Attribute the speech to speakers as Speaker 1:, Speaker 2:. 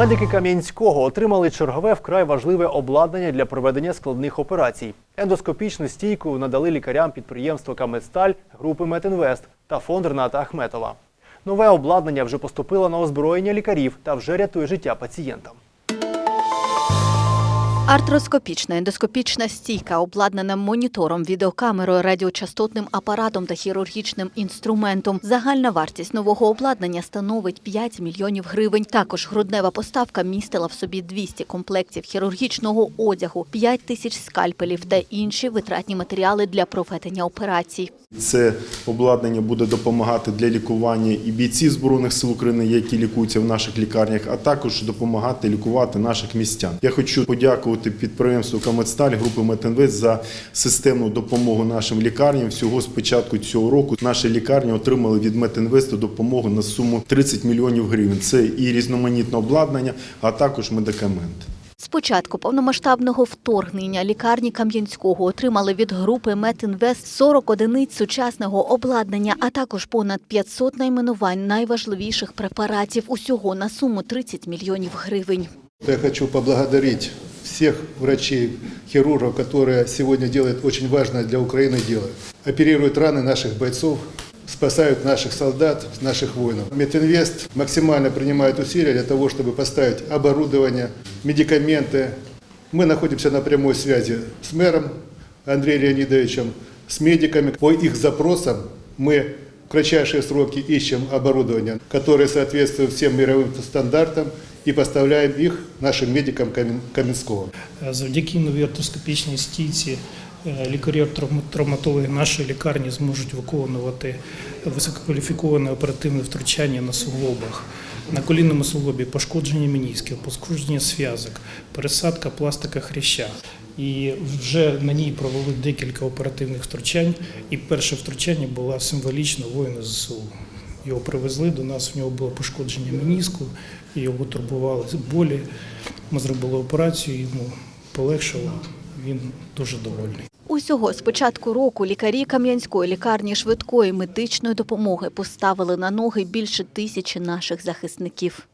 Speaker 1: Медики Кам'янського отримали чергове вкрай важливе обладнання для проведення складних операцій. Ендоскопічну стійку надали лікарям підприємства Каместаль групи Метінвест та фонд Рената Ахметова. Нове обладнання вже поступило на озброєння лікарів та вже рятує життя пацієнтам.
Speaker 2: Артроскопічна ендоскопічна стійка, обладнана монітором, відеокамерою, радіочастотним апаратом та хірургічним інструментом. Загальна вартість нового обладнання становить 5 мільйонів гривень. Також груднева поставка містила в собі 200 комплектів хірургічного одягу, 5 тисяч скальпелів та інші витратні матеріали для проведення операцій.
Speaker 3: Це обладнання буде допомагати для лікування і бійців Збройних сил України, які лікуються в наших лікарнях, а також допомагати лікувати наших містян. Я хочу подякувати підприємству Камедсталь, групи Метинвест за системну допомогу нашим лікарням. Всього з початку цього року наші лікарні отримали від Метинвесту допомогу на суму 30 мільйонів гривень. Це і різноманітне обладнання, а також медикаменти.
Speaker 2: З початку повномасштабного вторгнення лікарні Кам'янського отримали від групи Метінвест 40 одиниць сучасного обладнання, а також понад 500 найменувань найважливіших препаратів. Усього на суму 30 мільйонів гривень.
Speaker 4: Я хочу поблагодарить всех врачей, хирургов, которые сегодня делают очень важное для Украины дело. Оперируют раны наших бойцов, спасают наших солдат, наших воинов. Мединвест максимально принимает усилия для того, чтобы поставить оборудование, медикаменты. Мы находимся на прямой связи с мэром Андреем Леонидовичем, с медиками. По их запросам мы в кратчайшие сроки ищем оборудование, которое соответствует всем мировым стандартам и поставляем их нашим медикам Каменского.
Speaker 5: Завдяки новій ортоскопічній стійці е, лікарі-травматологи нашої лікарні зможуть виконувати висококваліфіковане оперативне втручання на суглобах. На колінному суглобі пошкодження менісків, пошкодження зв'язок, пересадка пластика хряща. І вже на ній провели декілька оперативних втручань. І перше втручання було символічно воїна ЗСУ. Його привезли до нас, в нього було пошкодження меніску, і його турбували болі. Ми зробили операцію, йому полегшило, він дуже довольний.
Speaker 2: Усього з початку року лікарі Кам'янської лікарні швидкої медичної допомоги поставили на ноги більше тисячі наших захисників.